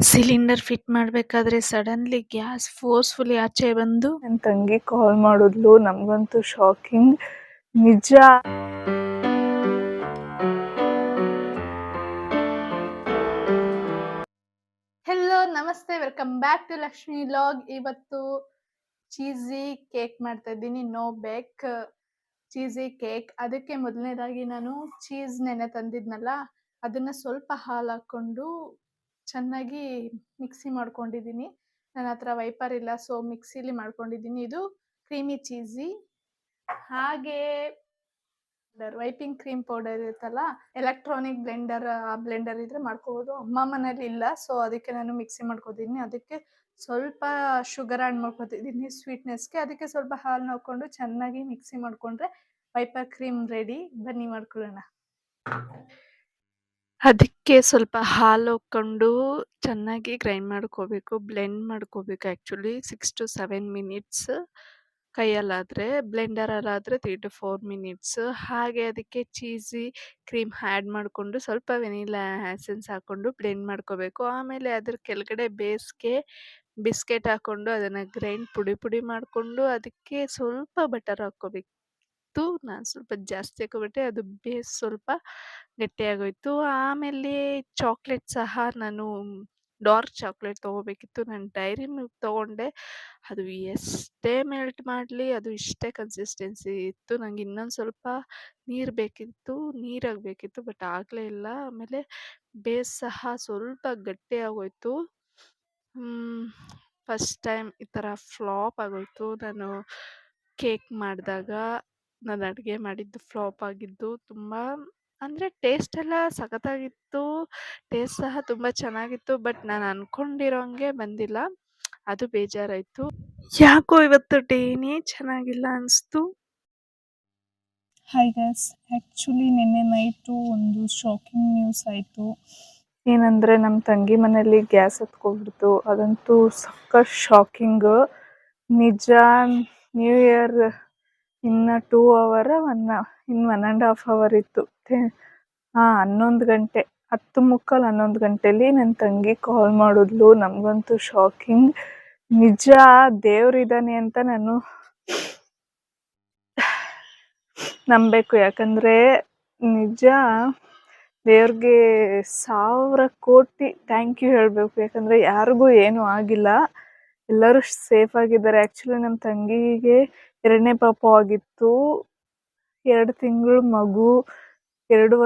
Cylinder fit ಮಾಡ್ಬೇಕಾದ್ರೆ suddenly gas forcefully ಆಚೆ ಬಂದು ನನ್ನ ತಂಗಿ ಕಾಲ್ ಮಾಡಿದ್ಲು. ನಮ್ಗಂತೂ ಶಾಕಿಂಗ್ ನಿಜ. ಹೆಲೋ ನಮಸ್ತೆ. Welcome back to Lakshmi vlog ಇವತ್ತು ಚೀಸಿ ಕೇಕ್ ಮಾಡ್ತಾ ಇದ್ದೀನಿ. ನೋ ಬೇಕ್ ಚೀಸಿ ಕೇಕ್ ಅದಕ್ಕೆ ಮೊದಲನೇದಾಗಿ ನಾನು ಚೀಸ್ ನೆನೆ ತಂದಿದ್ನಲ್ಲ ಅದನ್ನ ಸ್ವಲ್ಪ ಹಾಲು ಹಾಕೊಂಡು ಚೆನ್ನಾಗಿ ಮಿಕ್ಸಿ ಮಾಡ್ಕೊಂಡಿದ್ದೀನಿ. ನನ್ನ ಹತ್ರ ವೈಪರ್ ಇಲ್ಲ, ಸೊ ಮಿಕ್ಸಿಲಿ ಮಾಡ್ಕೊಂಡಿದ್ದೀನಿ. ಇದು ಕ್ರೀಮಿ ಚೀಸಿ. ಹಾಗೆ ವೈಪಿಂಗ್ ಕ್ರೀಮ್ ಪೌಡರ್ ಇರುತ್ತಲ್ಲ, ಎಲೆಕ್ಟ್ರಾನಿಕ್ ಬ್ಲೆಂಡರ್, ಆ ಬ್ಲೆಂಡರ್ ಇದ್ರೆ ಮಾಡ್ಕೋಬಹುದು ಅಮ್ಮ ಮನೇಲಿ ಇಲ್ಲ, ಸೊ ಅದಕ್ಕೆ ನಾನು ಮಿಕ್ಸಿ ಮಾಡ್ಕೋತೀನಿ ಅದಕ್ಕೆ ಸ್ವಲ್ಪ ಶುಗರ್ ಆ್ಯಡ್ ಮಾಡ್ಕೋತಿದ್ದೀನಿ ಸ್ವೀಟ್ನೆಸ್ಗೆ ಅದಕ್ಕೆ ಸ್ವಲ್ಪ ಹಾಲು ಹಾಕೊಂಡು ಚೆನ್ನಾಗಿ ಮಿಕ್ಸಿ ಮಾಡ್ಕೊಂಡ್ರೆ ವೈಪರ್ ಕ್ರೀಮ್ ರೆಡಿ ಬನ್ನಿ ಮಾಡ್ಕೊಳ್ಳೋಣ. ಅದಕ್ಕೆ ಸ್ವಲ್ಪ ಹಾಲು ಹಾಕ್ಕೊಂಡು ಚೆನ್ನಾಗಿ ಗ್ರೈಂಡ್ ಮಾಡ್ಕೋಬೇಕು, ಬ್ಲೆಂಡ್ ಮಾಡ್ಕೋಬೇಕು actually six to seven minutes ಕೈಯಲ್ಲಾದರೆ, ಬ್ಲೆಂಡರಲ್ಲಾದರೆ ತ್ರೀ ಟು ಫೋರ್ ಮಿನಿಟ್ಸ್. ಹಾಗೆ ಅದಕ್ಕೆ ಚೀಸಿ, ಕ್ರೀಮ್ ಆ್ಯಡ್ ಮಾಡಿಕೊಂಡು ಸ್ವಲ್ಪ ವೆನಿಲಾ ಎಸೆನ್ಸ್ ಹಾಕ್ಕೊಂಡು ಬ್ಲೆಂಡ್ ಮಾಡ್ಕೋಬೇಕು. ಆಮೇಲೆ ಅದ್ರ ಕೆಳಗಡೆ ಬೇಸ್ಗೆ, ಬಿಸ್ಕೆಟ್ ಹಾಕ್ಕೊಂಡು ಅದನ್ನು ಗ್ರೈಂಡ್ ಪುಡಿ ಪುಡಿ ಮಾಡಿಕೊಂಡು ಅದಕ್ಕೆ ಸ್ವಲ್ಪ ಬಟರ್ ಹಾಕ್ಕೋಬೇಕಿತ್ತು ನಾನು ಸ್ವಲ್ಪ ಜಾಸ್ತಿ ಹಾಕೋಬಿಟ್ಟೆ, ಅದು ಬೇಸ್ ಸ್ವಲ್ಪ ಗಟ್ಟಿಯಾಗೋಯಿತು ಆಮೇಲೆ ಚಾಕ್ಲೇಟ್ ಸಹ ನಾನು ಡಾರ್ಕ್ ಚಾಕ್ಲೇಟ್ ತೊಗೋಬೇಕಿತ್ತು. ನಾನು ಡೈರಿ ಮಿಲ್ಕ್ ತೊಗೊಂಡೆ. ಅದು ಎಷ್ಟೇ ಮೆಲ್ಟ್ ಮಾಡಲಿ, ಅದು ಇಷ್ಟೇ ಕನ್ಸಿಸ್ಟೆನ್ಸಿ ಇತ್ತು. ನಂಗೆ ಇನ್ನೊಂದು ಸ್ವಲ್ಪ ನೀರು ಬೇಕಿತ್ತು. ನೀರಾಗಬೇಕಿತ್ತು, ಬಟ್ ಆಗಲೇ ಇಲ್ಲ. ಆಮೇಲೆ ಬೇಸ್ ಸಹ ಸ್ವಲ್ಪ ಗಟ್ಟಿಯಾಗೋಯ್ತು ಫಸ್ಟ್ ಟೈಮ್ ಈ ಥರ ಫ್ಲಾಪ್ ಆಗೋಯ್ತು. ನಾನು ಕೇಕ್ ಮಾಡಿದಾಗ ನಾನು ಅಡುಗೆ ಮಾಡಿದ್ದು ಫ್ಲಾಪ್ ಆಗಿದ್ದು ತುಂಬ, ಅಂದರೆ ಟೇಸ್ಟ್ ಎಲ್ಲ ಸಖತ್ತಾಗಿತ್ತು ಟೇಸ್ಟ್ ಸಹ ತುಂಬ ಚೆನ್ನಾಗಿತ್ತು, ಬಟ್ ನಾನು ಅಂದ್ಕೊಂಡಿರೋಂಗೆ ಬಂದಿಲ್ಲ. ಅದು ಬೇಜಾರಾಯಿತು. ಯಾಕೋ ಇವತ್ತು ಡೇನೇ ಚೆನ್ನಾಗಿಲ್ಲ ಅನಿಸ್ತು. ಹಾಯ್ ಗೈಸ್ ಆ್ಯಕ್ಚುಲಿ ನಿನ್ನೆ ನೈಟು ಒಂದು ಶಾಕಿಂಗ್ ನ್ಯೂಸ್ ಆಯಿತು. ಏನಂದರೆ ನಮ್ಮ ತಂಗಿ ಮನೆಯಲ್ಲಿ ಗ್ಯಾಸ್ ಹತ್ಕೊಬಿಡ್ತು. ಅದಂತೂ ಸಖತ್ ಶಾಕಿಂಗ್ ನಿಜ ನ್ಯೂ ಇಯರ್ ಇನ್ನು ಟೂ ಅವರ ಒನ್ ಇನ್ನು ಒನ್ ಆ್ಯಂಡ್ ಹಾಫ್ ಅವರ್ ಇತ್ತು. ಹಾಂ, ಹನ್ನೊಂದು ಗಂಟೆ, ಹತ್ತು ಮುಕ್ಕಾಲು ಹನ್ನೊಂದು ಗಂಟೆಲಿ ನನ್ನ ತಂಗಿ ಕಾಲ್ ಮಾಡಿದ್ಲು. ನಮಗಂತೂ ಶಾಕಿಂಗ್ ನಿಜ ದೇವರಿದ್ದಾನೆ ಅಂತ ನಾನು ನಂಬಬೇಕು. ಯಾಕಂದರೆ ನಿಜ, ದೇವ್ರಿಗೆ ಸಾವಿರ ಕೋಟಿ ಥ್ಯಾಂಕ್ ಯು ಹೇಳಬೇಕು. ಯಾಕಂದರೆ ಯಾರಿಗೂ ಏನೂ ಆಗಿಲ್ಲ. ಎಲ್ಲರೂ ಸೇಫ್ ಆಗಿದ್ದಾರೆ. ಆ್ಯಕ್ಚುಲಿ ನಮ್ಮ ತಂಗಿಗೆ ಎರಡನೇ ಪಾಪು ಆಗಿತ್ತು. ಎರಡು ತಿಂಗಳು ಮಗು, ಎರಡು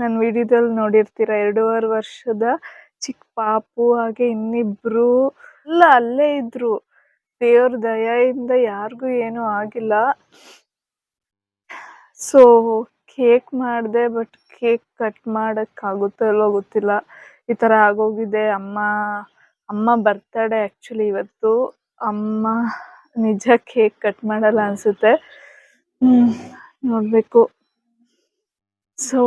ನನ್ನ ವಿಡಿಯೋದಲ್ಲಿ ನೋಡಿರ್ತೀರ, ಎರಡೂವರೆ ವರ್ಷದ ಚಿಕ್ಕ ಪಾಪು, ಹಾಗೆ ಇನ್ನಿಬ್ಬರು ಎಲ್ಲ ಅಲ್ಲೇ ಇದ್ದರು ದೇವ್ರ ದಯೆಯಿಂದ ಯಾರಿಗೂ ಏನೂ ಆಗಿಲ್ಲ. ಸೊ ಕೇಕ್ ಮಾಡಿದೆ ಬಟ್ ಕೇಕ್ ಕಟ್ ಮಾಡೋಕ್ಕಾಗುತ್ತೋ ಇಲ್ವೋ ಗೊತ್ತಿಲ್ಲ. ಈ ಥರ ಆಗೋಗಿದೆ. ಅಮ್ಮ ಅಮ್ಮ ಬರ್ತಡೇ ಆ್ಯಕ್ಚುಲಿ ಇವತ್ತು. ಅಮ್ಮ ನಿಜ ಕೇಕ್ ಕಟ್ ಮಾಡಲ್ಲ ಅನಿಸುತ್ತೆ. ನೋಡಬೇಕು. ಸೊ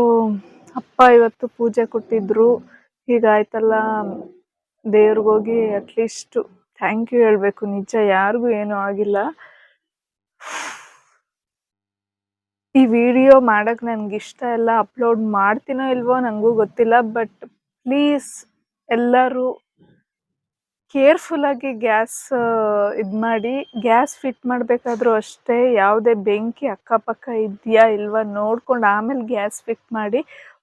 ಅಪ್ಪ ಇವತ್ತು ಪೂಜೆ ಕೊಟ್ಟಿದ್ರು. ಹೀಗಾಯ್ತಲ್ಲ ದೇವ್ರಿಗೋಗಿ ಅಟ್ಲೀಸ್ಟು ಥ್ಯಾಂಕ್ ಯು ಹೇಳಬೇಕು. ನಿಜ ಯಾರಿಗೂ ಏನೂ ಆಗಿಲ್ಲ. ಈ ವಿಡಿಯೋ ಮಾಡೋಕ್ಕೆ ನನಗೆ ಇಷ್ಟ ಎಲ್ಲ ಅಪ್ಲೋಡ್ ಮಾಡ್ತೀನೋ ಇಲ್ವೋ ನನಗೂ ಗೊತ್ತಿಲ್ಲ ಬಟ್ ಪ್ಲೀಸ್ ಎಲ್ಲರೂ ಕೇರ್ಫುಲ್ಲಾಗಿ ಗ್ಯಾಸ್ ಇದು ಮಾಡಿ ಗ್ಯಾಸ್ ಫಿಟ್ ಮಾಡಬೇಕಾದ್ರೂ ಅಷ್ಟೇ ಯಾವುದೇ ಬೆಂಕಿ ಅಕ್ಕಪಕ್ಕ ಇದೆಯಾ ಇಲ್ವಾ ನೋಡ್ಕೊಂಡು ಆಮೇಲೆ ಗ್ಯಾಸ್ ಫಿಟ್ ಮಾಡಿ,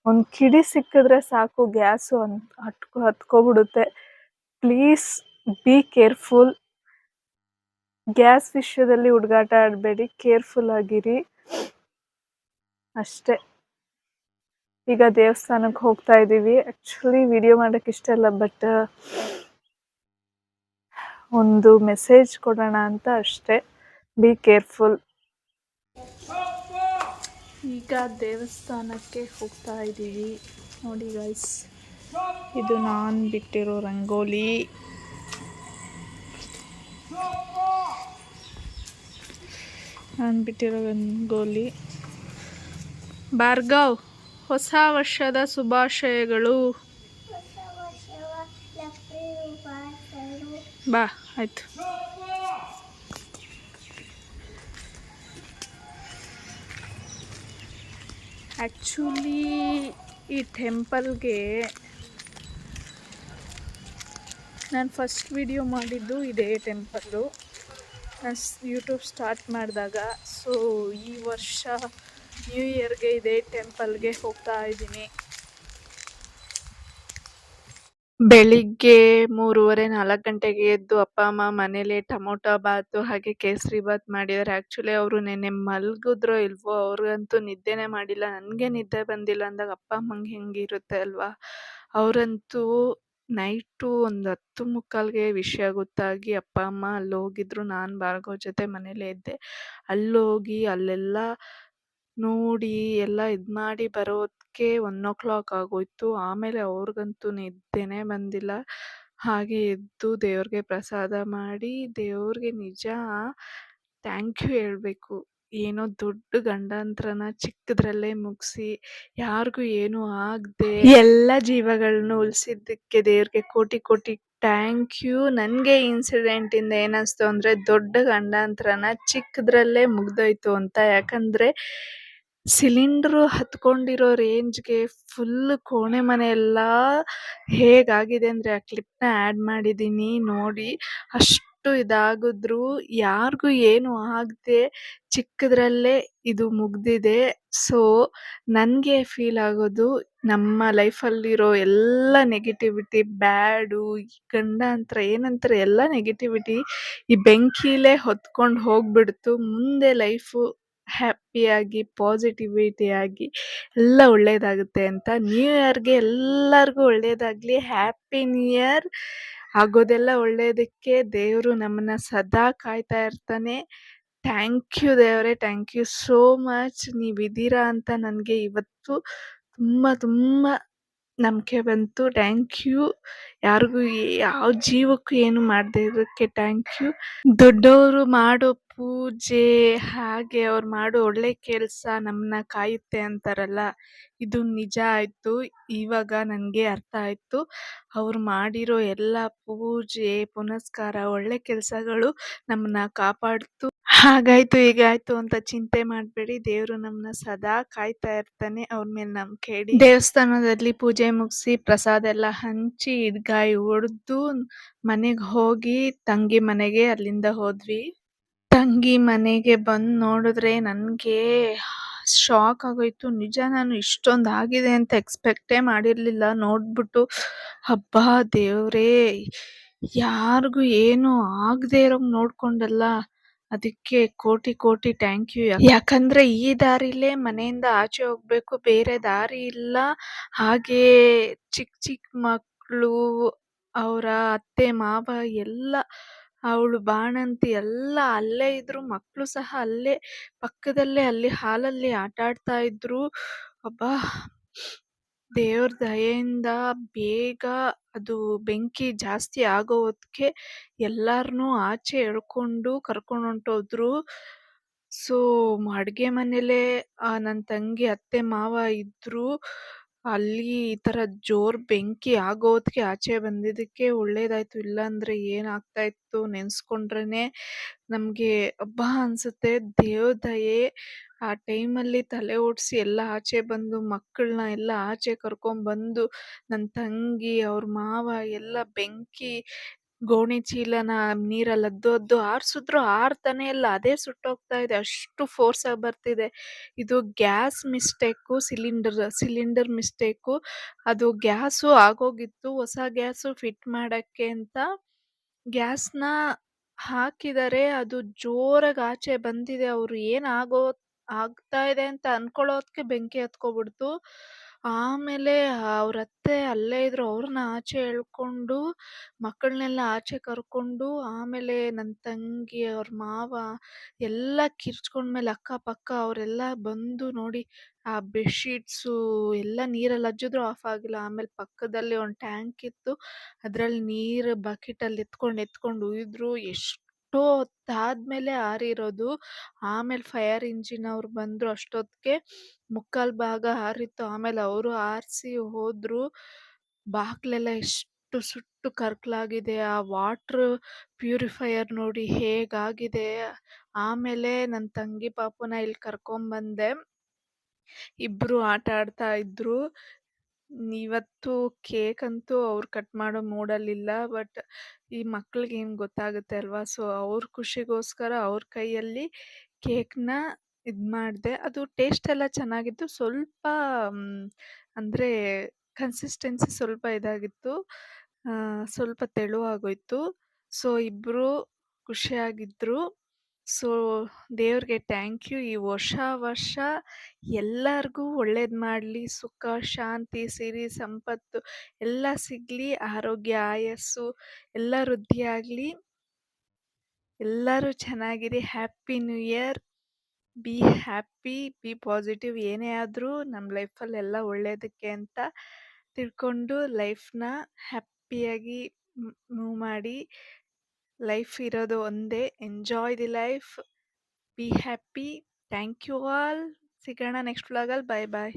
ಒಂದು ಕಿಡಿ ಸಿಕ್ಕಿದ್ರೆ ಸಾಕು ಗ್ಯಾಸು ಅನ್ ಹತ್ಕೊ, ಹತ್ಕೊಬಿಡುತ್ತೆ. ಪ್ಲೀಸ್ ಬಿ ಕೇರ್ಫುಲ್ ಗ್ಯಾಸ್ ವಿಷಯದಲ್ಲಿ ಹುಡುಗಾಟ ಆಡಬೇಡಿ ಕೇರ್ಫುಲ್ ಆಗಿರಿ. ಅಷ್ಟೇ. ಈಗ ದೇವಸ್ಥಾನಕ್ಕೆ ಹೋಗ್ತಾ ಇದ್ದೀವಿ ಆ್ಯಕ್ಚುಲಿ ವಿಡಿಯೋ ಮಾಡೋಕ್ಕೆ ಇಷ್ಟ ಇಲ್ಲ ಬಟ್ ಒಂದು ಮೆಸೇಜ್ ಕೊಡೋಣ ಅಂತ ಅಷ್ಟೇ. ಬಿ ಕೇರ್ಫುಲ್ ಈಗ ದೇವಸ್ಥಾನಕ್ಕೆ ಹೋಗ್ತಾ ಇದ್ದೀವಿ. ನೋಡಿ ಗೈಸ್ ಇದು ನಾನು ಬಿಟ್ಟಿರೋ ರಂಗೋಲಿ. ನಾನು ಬಿಟ್ಟಿರೋ ರಂಗೋಲಿ. ಭಾರ್ಗವ್, ಹೊಸ ವರ್ಷದ ಶುಭಾಶಯಗಳು. ಬಾ, ಆಯಿತು. ಆ್ಯಕ್ಚುಲಿ ಈ ಟೆಂಪಲ್ಗೆ ನಾನು ಫಸ್ಟ್ ವಿಡಿಯೋ ಮಾಡಿದ್ದು ಇದೇ ಟೆಂಪಲ್ಲು ನಾನು ಯೂಟ್ಯೂಬ್ ಸ್ಟಾರ್ಟ್ ಮಾಡಿದಾಗ ಸೊ ಈ ವರ್ಷ ನ್ಯೂ ಇಯರ್ಗೆ ಇದೇ ಟೆಂಪಲ್ಗೆ ಹೋಗ್ತಾ ಇದ್ದೀನಿ. ಬೆಳಿಗ್ಗೆ ಮೂರುವರೆ, ನಾಲ್ಕು ಗಂಟೆಗೆ ಎದ್ದು ಅಪ್ಪ, ಅಮ್ಮ ಮನೇಲಿ ಟೊಮೊಟೊ ಬಾತು ಹಾಗೆ ಕೇಸರಿ ಬಾತ್ ಮಾಡಿದ್ದಾರೆ. ಆ್ಯಕ್ಚುಲಿ ಅವರು ನೆನ್ನೆ ಮಲಗಿದ್ರೋ ಇಲ್ವೋ, ಅವ್ರಿಗಂತೂ ನಿದ್ದೆನೇ ಮಾಡಿಲ್ಲ. ನನಗೆ ನಿದ್ದೆ ಬಂದಿಲ್ಲ ಅಂದಾಗ ಅಪ್ಪ, ಅಮ್ಮಂಗೆ ಹೆಂಗಿರುತ್ತೆ ಅಲ್ವಾ? ಅವರಂತೂ ನೈಟು ಒಂದು ಹತ್ತು ಮುಕ್ಕಾಲ್ಗೆ ವಿಷಯ ಗೊತ್ತಾಗಿ ಅಪ್ಪ, ಅಮ್ಮ ಅಲ್ಲೋಗಿದ್ರು. ನಾನು ಭಾರ್ಗವ್ ಜೊತೆ ಮನೇಲೇ ಇದ್ದೆ. ಅಲ್ಲೋಗಿ ಅಲ್ಲೆಲ್ಲ ನೋಡಿ ಎಲ್ಲ ಇದು ಮಾಡಿ ಬರೋದಕ್ಕೆ ಒನ್ ಓ ಕ್ಲಾಕ್ ಆಗೋಯ್ತು. ಆಮೇಲೆ ಅವ್ರಿಗಂತೂ ನಿದ್ದೆನೇ ಬಂದಿಲ್ಲ. ಹಾಗೆ ಎದ್ದು ದೇವ್ರಿಗೆ ಪ್ರಸಾದ ಮಾಡಿ ದೇವ್ರಿಗೆ ನಿಜ ಥ್ಯಾಂಕ್ ಯು ಹೇಳಬೇಕು. ಏನೋ ದೊಡ್ಡ ಗಂಡಾಂತರನ ಚಿಕ್ಕದ್ರಲ್ಲೇ ಮುಗಿಸಿ ಯಾರಿಗೂ ಏನೂ ಆಗದೆ ಎಲ್ಲ ಜೀವಗಳನ್ನು ಉಳಿಸಿದ್ದಕ್ಕೆ ದೇವ್ರಿಗೆ ಕೋಟಿ ಕೋಟಿ ಥ್ಯಾಂಕ್ ಯು ನನಗೆ ಇನ್ಸಿಡೆಂಟಿಂದ ಏನಿಸ್ತು ಅಂದರೆ ದೊಡ್ಡ ಗಂಡಾಂತರನ ಚಿಕ್ಕದ್ರಲ್ಲೇ ಮುಗ್ದೋಯ್ತು ಅಂತ. ಯಾಕಂದರೆ ಸಿಲಿಂಡ್ರು ಹತ್ಕೊಂಡಿರೋ ರೇಂಜ್ಗೆ ಫುಲ್ ಕೋಣೆ ಮನೆ ಎಲ್ಲ ಹೇಗಾಗಿದೆ ಅಂದರೆ ಆ ಕ್ಲಿಪ್ನ ಆ್ಯಡ್ ಮಾಡಿದ್ದೀನಿ ನೋಡಿ. ಅಷ್ಟು ಇದಾಗಿದ್ರು ಯಾರಿಗೂ ಏನೂ ಆಗದೆ ಚಿಕ್ಕದ್ರಲ್ಲೇ ಇದು ಮುಗ್ದಿದೆ. ಸೊ, ನನಗೆ ಫೀಲ್ ಆಗೋದು ನಮ್ಮ ಲೈಫಲ್ಲಿರೋ ಎಲ್ಲ ನೆಗೆಟಿವಿಟಿ, ಬ್ಯಾಡು, ಈ ಅಂತ ಏನಂತಾರೆ ಎಲ್ಲ ನೆಗೆಟಿವಿಟಿ ಈ ಬೆಂಕಿಲೇ ಹೊತ್ಕೊಂಡು ಹೋಗ್ಬಿಡ್ತು. ಮುಂದೆ ಲೈಫು ಹ್ಯಾಪಿಯಾಗಿ ಪಾಸಿಟಿವಿಟಿಯಾಗಿ ಎಲ್ಲ ಒಳ್ಳೆಯದಾಗುತ್ತೆ ಅಂತ ನ್ಯೂ ಇಯರ್ಗೆ ಎಲ್ಲರಿಗೂ ಒಳ್ಳೆಯದಾಗಲಿ ಹ್ಯಾಪಿ ನ್ಯೂ ಇಯರ್ ಆಗೋದೆಲ್ಲ ಒಳ್ಳೆಯದಕ್ಕೆ ದೇವರು ನಮ್ಮನ್ನು ಸದಾ ಕಾಯ್ತಾ ಇರ್ತಾನೆ. ಥ್ಯಾಂಕ್ ಯು ದೇವರೇ ಥ್ಯಾಂಕ್ ಯು ಸೋ ಮಚ್ ನೀವಿದ್ದೀರಾ ಅಂತ ನನಗೆ ಇವತ್ತು ತುಂಬ ತುಂಬ ನಂಬಿಕೆ ಬಂತು. ಥ್ಯಾಂಕ್ ಯು ಯಾರಿಗೂ ಯಾವ ಜೀವಕ್ಕೂ ಏನು ಮಾಡದೇ ಇರೋಕ್ಕೆ ಥ್ಯಾಂಕ್ ಯು ದೊಡ್ಡವರು ಮಾಡೋ ಪೂಜೆ ಹಾಗೆ ಅವ್ರು ಮಾಡೋ ಒಳ್ಳೆ ಕೆಲಸ ನಮ್ಮನ್ನ ಕಾಯುತ್ತೆ ಅಂತಾರಲ್ಲ, ಇದು ನಿಜ ಆಯಿತು. ಇವಾಗ ನನಗೆ ಅರ್ಥ ಆಯಿತು. ಅವ್ರು ಮಾಡಿರೋ ಎಲ್ಲ ಪೂಜೆ, ಪುನಸ್ಕಾರ, ಒಳ್ಳೆ ಕೆಲಸಗಳು ನಮ್ಮನ್ನ ಕಾಪಾಡ್ತು. ಹಾಗಾಯ್ತು, ಹೀಗಾಯ್ತು ಅಂತ ಚಿಂತೆ ಮಾಡಬೇಡಿ. ದೇವರು ನಮ್ಮನ್ನ ಸದಾ ಕಾಯ್ತಾ ಇರ್ತಾನೆ, ಅವ್ರ ಮೇಲೆ ನಂಬಿಕೆ ಇಡಿ. ದೇವಸ್ಥಾನದಲ್ಲಿ ಪೂಜೆ ಮುಗಿಸಿ ಪ್ರಸಾದ ಎಲ್ಲ ಹಂಚಿ ಇದ್ಗಾಯಿ ಹೊಡೆದು ಮನೆಗೆ ಹೋಗಿ ತಂಗಿ ಮನೆಗೆ ಅಲ್ಲಿಂದ ಹೋದ್ವಿ. ತಂಗಿ ಮನೆಗೆ ಬಂದು ನೋಡಿದ್ರೆ ನನಗೆ ಶಾಕ್ ಆಗೋಯ್ತು. ನಿಜ ನಾನು ಇಷ್ಟೊಂದು ಆಗಿದೆ ಅಂತ ಎಕ್ಸ್ಪೆಕ್ಟೇ ಮಾಡಿರಲಿಲ್ಲ. ನೋಡ್ಬಿಟ್ಟು ಹಬ್ಬ ದೇವರೇ, ಯಾರಿಗೂ ಏನು ಆಗದೆ ಇರೋಂಗೆ ನೋಡ್ಕೊಂಡಲ್ಲ. ಅದಕ್ಕೆ ಕೋಟಿ ಕೋಟಿ ಥ್ಯಾಂಕ್ ಯು ಯಾಕಂದ್ರೆ ಈ ದಾರಿಲೇ ಮನೆಯಿಂದ ಆಚೆ ಹೋಗ್ಬೇಕು. ಬೇರೆ ದಾರಿ ಇಲ್ಲ. ಹಾಗೆ ಚಿಕ್ಕ ಚಿಕ್ಕ ಮಕ್ಕಳು ಅವರ ಅತ್ತೆ, ಮಾವ ಎಲ್ಲ ಅವಳು ಬಾಣಂತಿ ಎಲ್ಲ ಅಲ್ಲೇ ಇದ್ದರು ಮಕ್ಕಳು ಸಹ ಅಲ್ಲೇ ಪಕ್ಕದಲ್ಲೇ ಅಲ್ಲಿ ಹಾಲಲ್ಲಿ ಆಟ ಆಡ್ತಾ ಇದ್ರು. ಅಬ್ಬಾ! ದೇವ್ರ ದಯೆಯಿಂದ ಬೇಗ ಅದು ಬೆಂಕಿ ಜಾಸ್ತಿ ಆಗೋದಕ್ಕೆ ಹೊತ್ತಿಗೆ ಆಚೆ ಎಳ್ಕೊಂಡು ಕರ್ಕೊಂಡು ಹೊಂಟೋದ್ರು. ಸೊ, ಅಡುಗೆ ಮನೇಲೇ ನನ್ನ ತಂಗಿ ಅತ್ತೆ ಮಾವ ಇದ್ದರು ಅಲ್ಲಿ ಈ ಥರ ಜೋರು ಬೆಂಕಿ ಆಗೋ ಹೊತ್ತಿಗೆ ಆಚೆ ಬಂದಿದ್ದಕ್ಕೆ ಒಳ್ಳೇದಾಯಿತು. ಇಲ್ಲಾಂದರೆ ಆಗ್ತಾ ಇತ್ತು ನೆನೆಸ್ಕೊಂಡ್ರೇ ನಮಗೆ ಅಬ್ಬಾ ಅನಿಸುತ್ತೆ. ದೇವ್ರ ದಯೆ ಆ ಟೈಮಲ್ಲಿ ತಲೆ ಓಡಿಸಿ ಎಲ್ಲ ಆಚೆ ಬಂದು ಮಕ್ಕಳನ್ನ ಎಲ್ಲ ಆಚೆ ಕರ್ಕೊಂಬಂದು ನನ್ನ ತಂಗಿ, ಅವ್ರ ಮಾವ ಎಲ್ಲ ಬೆಂಕಿ ಗೋಣಿ ಚೀಲನ ನೀರಲ್ಲಿ ಅದ್ದು ಆರಿಸಿದ್ರು ಆರ್ತಾನೆ ಇಲ್ಲ. ಅದೇ ಸುಟ್ಟೋಗ್ತಾ ಇದೆ. ಅಷ್ಟು ಫೋರ್ಸಾಗಿ ಬರ್ತಿದೆ. ಇದು gas mistake cylinder cylinder mistake ಅದು ಗ್ಯಾಸು ಆಗೋಗಿತ್ತು. ಹೊಸ ಗ್ಯಾಸು ಫಿಟ್ ಮಾಡೋಕ್ಕೆ ಅಂತ ಗ್ಯಾಸ್ನ ಹಾಕಿದರೆ ಅದು ಜೋರಾಗಿ ಆಚೆ ಬಂದಿದೆ. ಅವರು ಏನಾಗೋ ಆಗ್ತಾ ಇದೆ ಅಂತ ಅನ್ಕೊಳ್ಳೋದಕ್ಕೆ ಬೆಂಕಿ ಹತ್ಕೊಬಿಡ್ತು. ಆಮೇಲೆ ಅವ್ರ ಅತ್ತೆ ಅಲ್ಲೇ ಇದ್ರು, ಅವ್ರನ್ನ ಆಚೆ ಎಳ್ಕೊಂಡು ಮಕ್ಕಳನ್ನೆಲ್ಲ ಆಚೆ ಕರ್ಕೊಂಡು, ಆಮೇಲೆ ನನ್ನ ತಂಗಿ, ಅವ್ರ ಮಾವ ಎಲ್ಲ ಕಿರ್ಚ್ಕೊಂಡ್ಮೇಲೆ ಅಕ್ಕಪಕ್ಕ ಅವರೆಲ್ಲ ಬಂದು ನೋಡಿ, ಆ ಬೆಡ್ಶೀಟ್ಸು ಎಲ್ಲ ನೀರಲ್ಲಿ ಅಜ್ಜಿದ್ರು ಆಫ್ ಆಗಿಲ್ಲ ಆಮೇಲೆ ಪಕ್ಕದಲ್ಲಿ ಒಂದು ಟ್ಯಾಂಕ್ ಇತ್ತು ಅದರಲ್ಲಿ ನೀರು ಬಕೆಟಲ್ಲಿ ಎತ್ಕೊಂಡು ಎತ್ಕೊಂಡು ಉಯ್ದ್ರು. ಎಷ್ಟೋ ಹೊತ್ತಾದ್ಮೇಲೆ ಆರಿರೋದು. ಆಮೇಲೆ ಫೈರ್ ಇಂಜಿನ್ ಅವ್ರು ಬಂದರು ಅಷ್ಟೊತ್ತಿಗೆ ಮುಕ್ಕಾಲು ಭಾಗ ಆರಿತ್ತು. ಆಮೇಲೆ ಅವರು ಆರಿಸಿ ಹೋದರು. ಬಾಗ್ಲೆಲ್ಲ ಎಷ್ಟು ಸುಟ್ಟು ಕರ್ಕಲಾಗಿದೆ. ಆ ವಾಟ್ರ್ ಪ್ಯೂರಿಫೈಯರ್ ನೋಡಿ ಹೇಗಾಗಿದೆ. ಆಮೇಲೆ ನನ್ನ ತಂಗಿ ಪಾಪುನ ಇಲ್ಲಿ ಕರ್ಕೊಂಬಂದೆ. ಇಬ್ಬರು ಆಟ ಆಡ್ತಾ ಇದ್ರು. ಇವತ್ತು ಕೇಕ್ ಅಂತೂ ಅವ್ರು ಕಟ್ ಮಾಡೋ ಮೂಡಲ್ಲಿಲ್ಲ. ಬಟ್ ಈ ಮಕ್ಳಿಗೇನು ಗೊತ್ತಾಗುತ್ತೆ ಅಲ್ವಾ? ಸೊ, ಅವ್ರ ಖುಷಿಗೋಸ್ಕರ ಅವ್ರ ಕೈಯಲ್ಲಿ ಕೇಕ್‌ನ ಇದ್ ಮಾಡಿದೆ ಅದು ಟೇಸ್ಟ್ ಎಲ್ಲ ಚೆನ್ನಾಗಿತ್ತು. ಸ್ವಲ್ಪ ಮ್ ಅಂದ್ರೆ ಕನ್ಸಿಸ್ಟೆನ್ಸಿ ಸ್ವಲ್ಪ ಇದಾಗಿತ್ತು. ಸ್ವಲ್ಪ ತೆಳುವಾಗೋಯ್ತು. ಸೊ, ಇಬ್ರು ಖುಷಿಯಾಗಿದ್ರು. ಸೊ, ದೇವ್ರಿಗೆ ಥ್ಯಾಂಕ್ ಯು. ಈ ವರ್ಷ ವರ್ಷ ಎಲ್ಲರಿಗೂ ಒಳ್ಳೇದು ಮಾಡ್ಲಿ. ಸುಖ, ಶಾಂತಿ, ಸಿರಿ, ಸಂಪತ್ತು ಎಲ್ಲ ಸಿಗ್ಲಿ. ಆರೋಗ್ಯ, ಆಯಸ್ಸು ಎಲ್ಲ ವೃದ್ಧಿಯಾಗ್ಲಿ. ಎಲ್ಲರೂ ಚೆನ್ನಾಗಿರಿ. Happy new year. Be happy, be positive. ಏನೇ ಆದ್ರೂ ನಮ್ಮ ಲೈಫಲ್ಲಿ ಎಲ್ಲ ಒಳ್ಳೇದಕ್ಕೆ ಅಂತ ತಿಳ್ಕೊಂಡು ಲೈಫ್‌ನ ಹ್ಯಾಪಿಯಾಗಿ ಮೂವ್ ಮಾಡಿ. ಲೈಫ್ ಇರೋದು ಒಂದೇ. Enjoy the life. Be happy. Thank you all. ಸಿಗೋಣ ನೆಕ್ಸ್ಟ್ ವ್ಲಾಗಲ್ಲಿ. Bye bye.